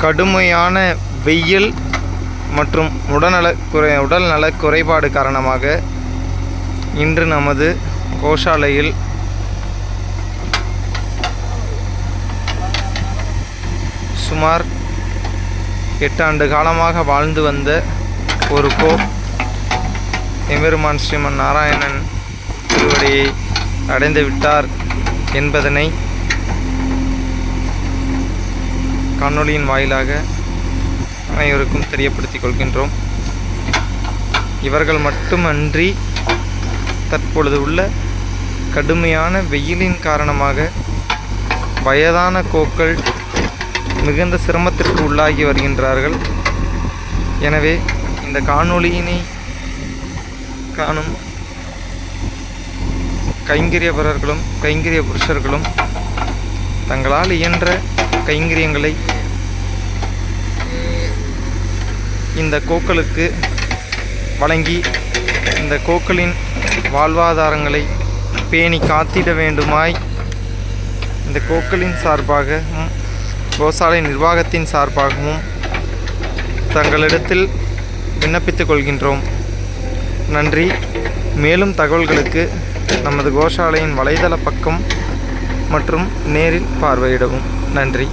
கடுமையான வெயில் மற்றும் உடல்நல குறை உடல்நல குறைபாடு காரணமாக இன்று நமது கோஷாலையில் சுமார் எட்டு ஆண்டு காலமாக வாழ்ந்து வந்த ஒரு கோ எம்பெருமான் ஸ்ரீமன் நாராயணன் திருவடியை அடைந்து விட்டார் என்பதனை காணொளியின் வாயிலாக அனைவருக்கும் தெரியப்படுத்திக் கொள்கின்றோம். இவர்கள் மட்டுமன்றி தற்பொழுது உள்ள கடுமையான வெயிலின் காரணமாக வயதான கோக்கள் மிகுந்த சிரமத்திற்கு உள்ளாகி வருகின்றார்கள். எனவே இந்த காணொளியினை காணும் கைங்கரியவரர்களும் கைங்கரிய புருஷர்களும் தங்களால் இயன்ற கைங்கரியங்களை இந்த கோக்களுக்கு வழங்கி இந்த கோக்களின் வாழ்வாதாரங்களை பேணி காத்திட வேண்டுமாய் இந்த கோக்களின் சார்பாகவும் கோசாலை நிர்வாகத்தின் சார்பாகவும் தங்களிடத்தில் விண்ணப்பித்துக் கொள்கின்றோம். நன்றி. மேலும் தகவல்களுக்கு நமது கோஷாலையின் வலைதள பக்கம் மற்றும் நேரில் பார்வையிடவும். நன்றி.